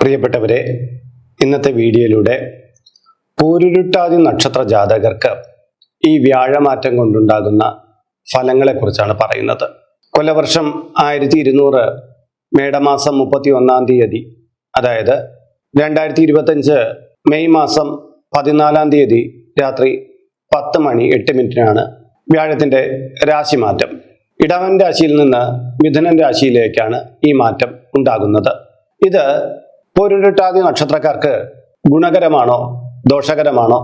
പ്രിയപ്പെട്ടവരെ ഇന്നത്തെ വീഡിയോയിലൂടെ പൂരുരുട്ടാതി നക്ഷത്ര ജാതകർക്ക് ഈ വ്യാഴമാറ്റം കൊണ്ടുണ്ടാകുന്ന ഫലങ്ങളെക്കുറിച്ചാണ് പറയുന്നത്. കൊല്ലവർഷം ആയിരത്തി ഇരുന്നൂറ് മേടമാസം മുപ്പത്തി ഒന്നാം തീയതി അതായത് രണ്ടായിരത്തി ഇരുപത്തഞ്ച് മെയ് മാസം പതിനാലാം തീയതി രാത്രി പത്ത് മണി എട്ട് മിനിറ്റിനാണ് വ്യാഴത്തിന്റെ രാശിമാറ്റം. ഇടവൻ രാശിയിൽ നിന്ന് മിഥുനൻ രാശിയിലേക്കാണ് ഈ മാറ്റം ഉണ്ടാകുന്നത്. ഇത് പൊരുരുട്ടാതി നക്ഷത്രക്കാർക്ക് ഗുണകരമാണോ ദോഷകരമാണോ?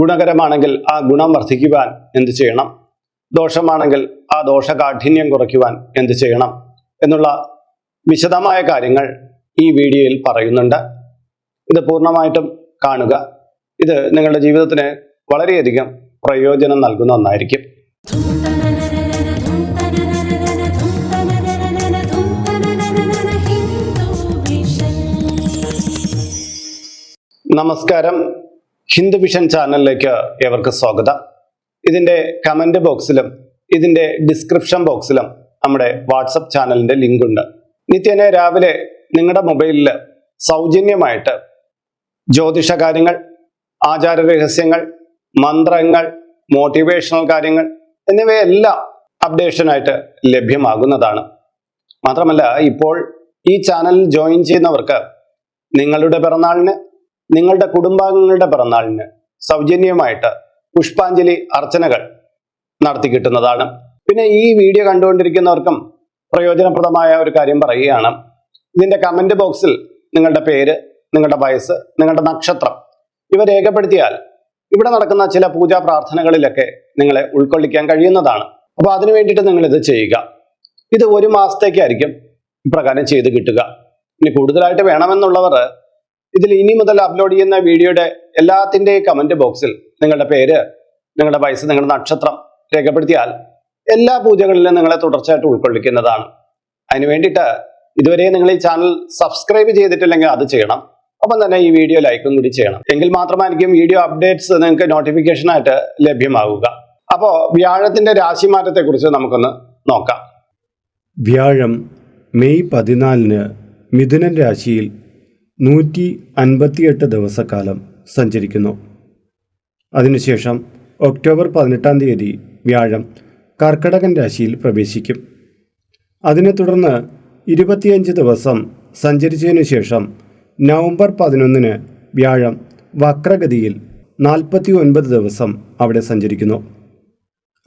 ഗുണകരമാണെങ്കിൽ ആ ഗുണം വർദ്ധിക്കുവാൻ എന്ത് ചെയ്യണം? ദോഷമാണെങ്കിൽ ആ ദോഷകാഠിന്യം കുറയ്ക്കുവാൻ എന്ത് ചെയ്യണം? എന്നുള്ള വിശദമായ കാര്യങ്ങൾ ഈ വീഡിയോയിൽ പറയുന്നുണ്ട്. ഇത് പൂർണമായിട്ടും കാണുക. ഇത് നിങ്ങളുടെ ജീവിതത്തിന് വളരെയധികം പ്രയോജനം നൽകുന്ന ഒന്നായിരിക്കും. നമസ്കാരം. ഹിന്ദു വിഷൻ ചാനലിലേക്ക് ഏവർക്ക് സ്വാഗതം. ഇതിന്റെ കമന്റ് ബോക്സിലും ഇതിന്റെ ഡിസ്ക്രിപ്ഷൻ ബോക്സിലും നമ്മുടെ വാട്സപ്പ് ചാനലിന്റെ ലിങ്ക് ഉണ്ട്. നിത്യേന രാവിലെ നിങ്ങളുടെ മൊബൈലിൽ സൗജന്യമായിട്ട് ജ്യോതിഷ കാര്യങ്ങൾ ആചാര രഹസ്യങ്ങൾ മന്ത്രങ്ങൾ മോട്ടിവേഷണൽ കാര്യങ്ങൾ എന്നിവയെല്ലാം അപ്ഡേഷനായിട്ട് ലഭ്യമാകുന്നതാണ്. മാത്രമല്ല ഇപ്പോൾ ഈ ചാനൽ ജോയിൻ ചെയ്യുന്നവർക്ക് നിങ്ങളുടെ പിറന്നാളിന് നിങ്ങളുടെ കുടുംബാംഗങ്ങളുടെ പിറന്നാളിന് സൗജന്യമായിട്ട് പുഷ്പാഞ്ജലി അർച്ചനകൾ നടത്തി കിട്ടുന്നതാണ്. പിന്നെ ഈ വീഡിയോ കണ്ടുകൊണ്ടിരിക്കുന്നവർക്കും പ്രയോജനപ്രദമായ ഒരു കാര്യം പറയുകയാണ്. ഇതിന്റെ കമന്റ് ബോക്സിൽ നിങ്ങളുടെ പേര് നിങ്ങളുടെ വയസ്സ് നിങ്ങളുടെ നക്ഷത്രം ഇവ രേഖപ്പെടുത്തിയാൽ ഇവിടെ നടക്കുന്ന ചില പൂജാ പ്രാർത്ഥനകളിലൊക്കെ നിങ്ങളെ ഉൾക്കൊള്ളിക്കാൻ കഴിയുന്നതാണ്. അപ്പോൾ അതിനു വേണ്ടിയിട്ട് നിങ്ങൾ ഇത് ചെയ്യുക. ഇത് ഒരു മാസത്തേക്കായിരിക്കും ഇപ്രകാരം ചെയ്ത് കിട്ടുക. ഇനി കൂടുതലായിട്ട് വേണമെന്നുള്ളവർ ഇതിൽ ഇനി മുതൽ അപ്ലോഡ് ചെയ്യുന്ന വീഡിയോയുടെ എല്ലാത്തിന്റെയും കമന്റ് ബോക്സിൽ നിങ്ങളുടെ പേര് നിങ്ങളുടെ വയസ്സ് നിങ്ങളുടെ നക്ഷത്രം രേഖപ്പെടുത്തിയാൽ എല്ലാ പൂജകളിലും നിങ്ങളെ തുടർച്ചയായിട്ട് ഉൾക്കൊള്ളിക്കുന്നതാണ്. അതിന് വേണ്ടിയിട്ട് ഇതുവരെ നിങ്ങൾ ഈ ചാനൽ സബ്സ്ക്രൈബ് ചെയ്തിട്ടില്ലെങ്കിൽ അത് ചെയ്യണം. അപ്പം തന്നെ ഈ വീഡിയോ ലൈക്കും കൂടി ചെയ്യണം. എങ്കിൽ മാത്രമായിരിക്കും വീഡിയോ അപ്ഡേറ്റ്സ് നിങ്ങൾക്ക് നോട്ടിഫിക്കേഷനായിട്ട് ലഭ്യമാവുക. അപ്പോൾ വ്യാഴത്തിന്റെ രാശിമാറ്റത്തെ കുറിച്ച് നമുക്കൊന്ന് നോക്കാം. വ്യാഴം മെയ് പതിനാലിന് മിഥുനൻ രാശിയിൽ നൂറ്റി അൻപത്തിയെട്ട് ദിവസക്കാലം സഞ്ചരിക്കുന്നു. അതിനുശേഷം ഒക്ടോബർ പതിനെട്ടാം തീയതി വ്യാഴം കർക്കടകൻ രാശിയിൽ പ്രവേശിക്കും. അതിനെ തുടർന്ന് ഇരുപത്തിയഞ്ച് ദിവസം സഞ്ചരിച്ചതിനു ശേഷം നവംബർ പതിനൊന്നിന് വ്യാഴം വക്രഗതിയിൽ നാൽപ്പത്തി ഒൻപത് ദിവസം അവിടെ സഞ്ചരിക്കുന്നു.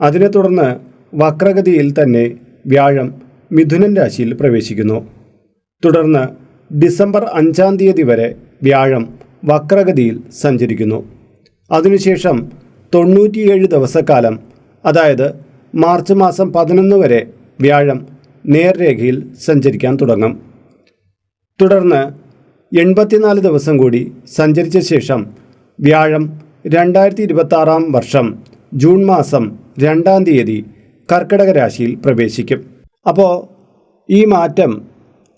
അതിനെ തുടർന്ന് വക്രഗതിയിൽ തന്നെ വ്യാഴം മിഥുനൻ രാശിയിൽ പ്രവേശിക്കുന്നു. തുടർന്ന് ഡിസംബർ അഞ്ചാം തീയതി വരെ വ്യാഴം വക്രഗതിയിൽ സഞ്ചരിക്കുന്നു. അതിനുശേഷം തൊണ്ണൂറ്റിയേഴ് ദിവസക്കാലം അതായത് മാർച്ച് മാസം പതിനൊന്ന് വരെ വ്യാഴം നേർരേഖയിൽ സഞ്ചരിക്കാൻ തുടങ്ങും. തുടർന്ന് എൺപത്തിനാല് ദിവസം കൂടി സഞ്ചരിച്ച ശേഷം വ്യാഴം രണ്ടായിരത്തി ഇരുപത്തി ആറാം വർഷം ജൂൺ മാസം രണ്ടാം തീയതി കർക്കിടക രാശിയിൽ പ്രവേശിക്കും. അപ്പോൾ ഈ മാറ്റം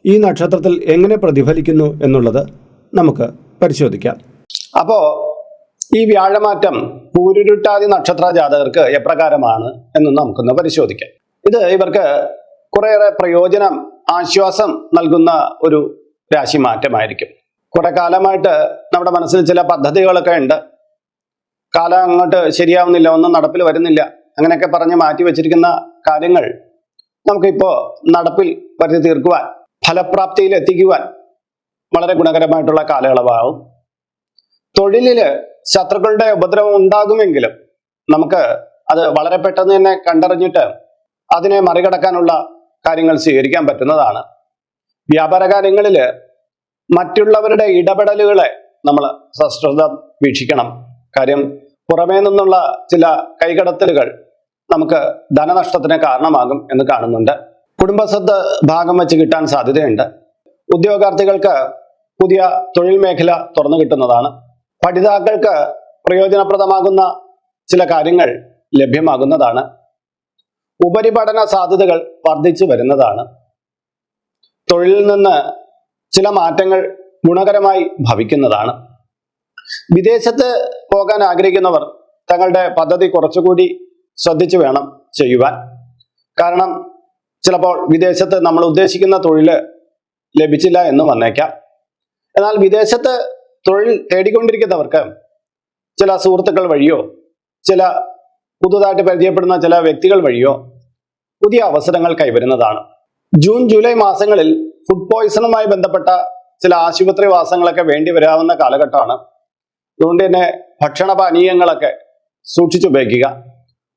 ഈ നക്ഷത്രത്തിൽ എങ്ങനെ പ്രതിഫലിക്കുന്നു എന്നുള്ളത് നമുക്ക് പരിശോധിക്കാം. അപ്പോ ഈ വ്യാഴമാറ്റം പൂരുരുട്ടാതി നക്ഷത്ര ജാതകർക്ക് എപ്രകാരമാണ് എന്ന് നമുക്കൊന്ന് പരിശോധിക്കാം. ഇത് ഇവർക്ക് കുറേയേറെ പ്രയോജനം ആശ്വാസം നൽകുന്ന ഒരു രാശി മാറ്റമായിരിക്കും. കുറെ കാലമായിട്ട് നമ്മുടെ മനസ്സിൽ ചില പദ്ധതികളൊക്കെ ഉണ്ട്. കാലം അങ്ങോട്ട് ശരിയാവുന്നില്ല ഒന്നും നടപ്പിൽ വരുന്നില്ല. അങ്ങനെയൊക്കെ പറഞ്ഞ് മാറ്റി വെച്ചിരിക്കുന്ന കാര്യങ്ങൾ നമുക്കിപ്പോൾ നടപ്പിൽ വരുത്തി തീർക്കുവാൻ ഫലപ്രാപ്തിയിൽ എത്തിക്കുവാൻ വളരെ ഗുണകരമായിട്ടുള്ള കാലയളവാകും തൊഴിലിൽ ശത്രുക്കളുടെ ഉപദ്രവം ഉണ്ടാകുമെങ്കിലും നമുക്ക് അത് വളരെ പെട്ടെന്ന് തന്നെ കണ്ടറിഞ്ഞിട്ട് അതിനെ മറികടക്കാനുള്ള കാര്യങ്ങൾ സ്വീകരിക്കാൻ പറ്റുന്നതാണ്. വ്യാപാര കാര്യങ്ങളിൽ മറ്റുള്ളവരുടെ ഇടപെടലുകളെ നമ്മൾ സശ്രദ്ധ വീക്ഷിക്കണം. കാര്യം പുറമേ നിന്നുള്ള ചില കൈകടത്തലുകൾ നമുക്ക് ധനനഷ്ടത്തിന് കാരണമാകും എന്ന് കാണുന്നുണ്ട്. കുടുംബസ്വത്ത് ഭാഗം വെച്ച് കിട്ടാൻ സാധ്യതയുണ്ട്. ഉദ്യോഗാർത്ഥികൾക്ക് പുതിയ തൊഴിൽ മേഖല തുറന്നു കിട്ടുന്നതാണ്. പഠിതാക്കൾക്ക് പ്രയോജനപ്രദമാകുന്ന ചില കാര്യങ്ങൾ ലഭ്യമാകുന്നതാണ്. ഉപരിപഠന സാധ്യതകൾ വർദ്ധിച്ചു വരുന്നതാണ്. തൊഴിലിൽ നിന്ന് ചില മാറ്റങ്ങൾ ഗുണകരമായി ഭവിക്കുന്നതാണ്. വിദേശത്ത് പോകാൻ ആഗ്രഹിക്കുന്നവർ തങ്ങളുടെ പദ്ധതി കുറച്ചുകൂടി ശ്രദ്ധിച്ചു വേണം ചെയ്യുവാൻ. കാരണം ചിലപ്പോൾ വിദേശത്ത് നമ്മൾ ഉദ്ദേശിക്കുന്ന തൊഴിൽ ലഭിച്ചില്ല എന്ന് വന്നേക്കാം. എന്നാൽ വിദേശത്ത് തൊഴിൽ തേടിക്കൊണ്ടിരിക്കുന്നവർക്ക് ചില സുഹൃത്തുക്കൾ വഴിയോ ചില പുതുതായിട്ട് പരിചയപ്പെടുന്ന ചില വ്യക്തികൾ വഴിയോ പുതിയ അവസരങ്ങൾ കൈവരുന്നതാണ്. ജൂൺ ജൂലൈ മാസങ്ങളിൽ ഫുഡ് പോയ്സണുമായി ബന്ധപ്പെട്ട ചില ആശുപത്രി വാസങ്ങളൊക്കെ വേണ്ടി വരാവുന്ന കാലഘട്ടമാണ്. അതുകൊണ്ട് തന്നെ ഭക്ഷണ പാനീയങ്ങളൊക്കെ സൂക്ഷിച്ചുപയോഗിക്കുക.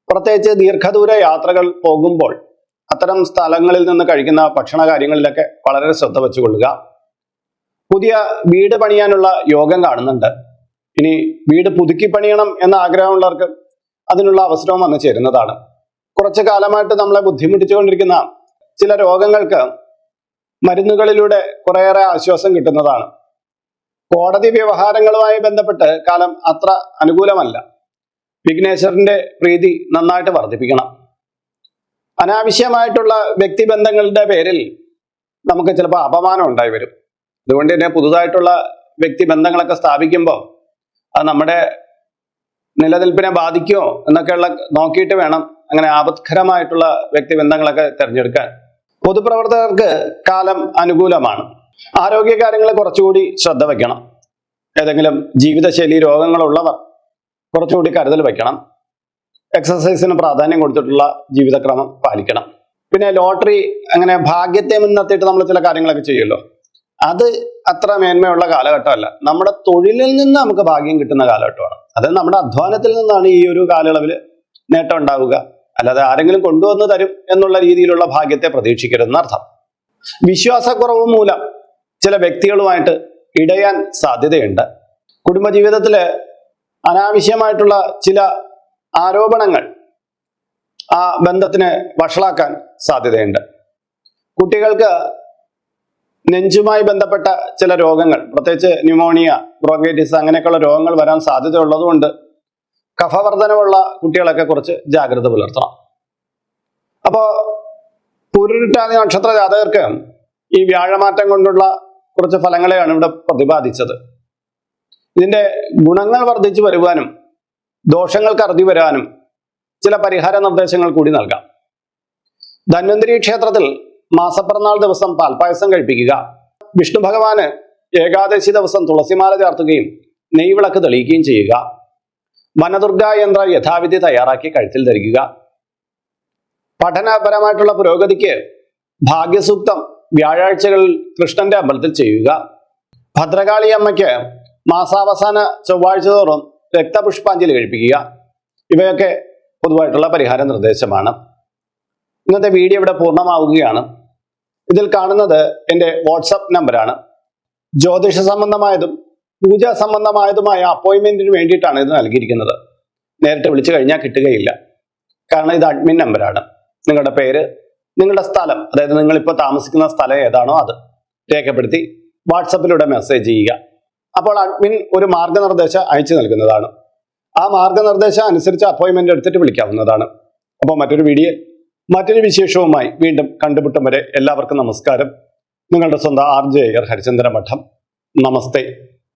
പ്രത്യേകിച്ച് ദീർഘദൂര യാത്രകൾ പോകുമ്പോൾ അത്തരം സ്ഥലങ്ങളിൽ നിന്ന് കഴിക്കുന്ന ഭക്ഷണ കാര്യങ്ങളിലൊക്കെ വളരെ ശ്രദ്ധ വെച്ചുകൊള്ളുക. പുതിയ വീട് പണിയാനുള്ള യോഗം കാണുന്നുണ്ട്. ഇനി വീട് പുതുക്കി പണിയണം എന്ന ആഗ്രഹമുള്ളവർക്ക് അതിനുള്ള അവസരവും വന്നു ചേരുന്നതാണ്. കുറച്ചു കാലമായിട്ട് നമ്മളെ ബുദ്ധിമുട്ടിച്ചുകൊണ്ടിരിക്കുന്ന ചില രോഗങ്ങൾക്ക് മരുന്നുകളിലൂടെ കുറേയേറെ ആശ്വാസം കിട്ടുന്നതാണ്. കോടതി വ്യവഹാരങ്ങളുമായി ബന്ധപ്പെട്ട് കാലം അത്ര അനുകൂലമല്ല. വിഘ്നേശ്വരന്റെ പ്രീതി നന്നായിട്ട് വർദ്ധിപ്പിക്കണം. അനാവശ്യമായിട്ടുള്ള വ്യക്തിബന്ധങ്ങളുടെ പേരിൽ നമുക്ക് ചിലപ്പോൾ അപമാനം ഉണ്ടായി വരും. അതുകൊണ്ട് തന്നെ പുതുതായിട്ടുള്ള വ്യക്തിബന്ധങ്ങളൊക്കെ സ്ഥാപിക്കുമ്പോൾ അത് നമ്മുടെ നിലനിൽപ്പിനെ ബാധിക്കുമോ എന്നൊക്കെയുള്ള നോക്കിയിട്ട് വേണം അങ്ങനെ ആപത്കരമായിട്ടുള്ള വ്യക്തിബന്ധങ്ങളൊക്കെ തിരഞ്ഞെടുക്കാൻ. പൊതുപ്രവർത്തകർക്ക് കാലം അനുകൂലമാണ്. ആരോഗ്യ കാര്യങ്ങളെ കുറച്ചുകൂടി ശ്രദ്ധ വയ്ക്കണം ഏതെങ്കിലും ജീവിതശൈലി രോഗങ്ങളുള്ളവർ കുറച്ചുകൂടി കരുതൽ വയ്ക്കണം എക്സസൈസിന് പ്രാധാന്യം കൊടുത്തിട്ടുള്ള ജീവിതക്രമം പാലിക്കണം. പിന്നെ ലോട്ടറി അങ്ങനെ ഭാഗ്യത്തെ മുൻനിർത്തിയിട്ട് നമ്മൾ ചില കാര്യങ്ങളൊക്കെ ചെയ്യുമല്ലോ. അത് അത്ര മേന്മയുള്ള കാലഘട്ടമല്ല. നമ്മുടെ തൊഴിലിൽ നിന്ന് നമുക്ക് ഭാഗ്യം കിട്ടുന്ന കാലഘട്ടമാണ്. അത് നമ്മുടെ അധ്വാനത്തിൽ നിന്നാണ് ഈ ഒരു കാലയളവിൽ നേട്ടം ഉണ്ടാവുക. അല്ലാതെ ആരെങ്കിലും കൊണ്ടുവന്ന് തരും എന്നുള്ള രീതിയിലുള്ള ഭാഗ്യത്തെ പ്രതീക്ഷിക്കരുതെന്ന് അർത്ഥം. വിശ്വാസക്കുറവ് മൂലം ചില വ്യക്തികളുമായിട്ട് ഇടയാൻ സാധ്യതയുണ്ട്. കുടുംബജീവിതത്തിൽ അനാവശ്യമായിട്ടുള്ള ചില ആരോപണങ്ങൾ ആ ബന്ധത്തിനെ വഷളാക്കാൻ സാധ്യതയുണ്ട്. കുട്ടികൾക്ക് നെഞ്ചുമായി ബന്ധപ്പെട്ട ചില രോഗങ്ങൾ പ്രത്യേകിച്ച് ന്യൂമോണിയ ബ്രോങ്കൈറ്റിസ് അങ്ങനെയൊക്കെയുള്ള രോഗങ്ങൾ വരാൻ സാധ്യതയുള്ളതുകൊണ്ട് കഫവർദ്ധനമുള്ള കുട്ടികളൊക്കെ കുറച്ച് ജാഗ്രത പുലർത്തണം. അപ്പോൾ പുരുരുട്ടാതി നക്ഷത്ര ജാതകർക്ക് ഈ വ്യാഴമാറ്റം കൊണ്ടുള്ള കുറച്ച് ഫലങ്ങളെയാണ് ഇവിടെ പ്രതിപാദിച്ചത്. ഇതിന്റെ ഗുണങ്ങൾ വർദ്ധിച്ചു വരുവാനും ദോഷങ്ങൾക്ക് അറുതി വരാനും ചില പരിഹാര നിർദ്ദേശങ്ങൾ കൂടി നൽകാം. ധന്വന്തരി ക്ഷേത്രത്തിൽ മാസപ്പിറന്നാൾ ദിവസം പാൽപ്പായസം കഴിപ്പിക്കുക. വിഷ്ണു ഭഗവാന് ഏകാദശി ദിവസം തുളസിമാല ചാർത്തുകയും നെയ്വിളക്ക് തെളിയിക്കുകയും ചെയ്യുക. വനദുർഗ യന്ത്ര യഥാവിധി തയ്യാറാക്കി കഴുത്തിൽ ധരിക്കുക. പഠനപരമായിട്ടുള്ള പുരോഗതിക്ക് ഭാഗ്യസൂക്തം വ്യാഴാഴ്ചകളിൽ കൃഷ്ണന്റെ അമ്പലത്തിൽ ചെയ്യുക. ഭദ്രകാളി അമ്മയ്ക്ക് മാസാവസാന ചൊവ്വാഴ്ച തോറും രക്തപുഷ്പാഞ്ജലി കഴിപ്പിക്കുക. ഇവയൊക്കെ പൊതുവായിട്ടുള്ള പരിഹാര നിർദ്ദേശമാണ്. ഇന്നത്തെ വീഡിയോ ഇവിടെ പൂർണമാവുകയാണ്. ഇതിൽ കാണുന്നത് എന്റെ വാട്സപ്പ് നമ്പറാണ്. ജ്യോതിഷ സംബന്ധമായതും പൂജാ സംബന്ധമായതുമായ അപ്പോയിൻമെന്റിന് വേണ്ടിയിട്ടാണ് ഇത് നൽകിയിരിക്കുന്നത്. നേരിട്ട് വിളിച്ചു കഴിഞ്ഞാൽ കിട്ടുകയില്ല. കാരണം ഇത് അഡ്മിൻ നമ്പറാണ്. നിങ്ങളുടെ പേര് നിങ്ങളുടെ സ്ഥലം അതായത് നിങ്ങളിപ്പോൾ താമസിക്കുന്ന സ്ഥലം ഏതാണോ അത് രേഖപ്പെടുത്തി വാട്സപ്പിലൂടെ മെസ്സേജ് ചെയ്യുക. അപ്പോൾ അഡ്മിൻ ഒരു മാർഗനിർദ്ദേശം അയച്ചു നൽകുന്നതാണ്. ആ മാർഗനിർദ്ദേശം അനുസരിച്ച് അപ്പോയിൻമെന്റ് എടുത്തിട്ട് വിളിക്കാവുന്നതാണ്. അപ്പോൾ മറ്റൊരു വീഡിയോ മറ്റൊരു വിശേഷവുമായി വീണ്ടും കണ്ടുമുട്ടും വരെ എല്ലാവർക്കും നമസ്കാരം. നിങ്ങളുടെ സ്വന്തം ആർ ജെ ഹരിചന്ദ്ര മഠം നമസ്തേ.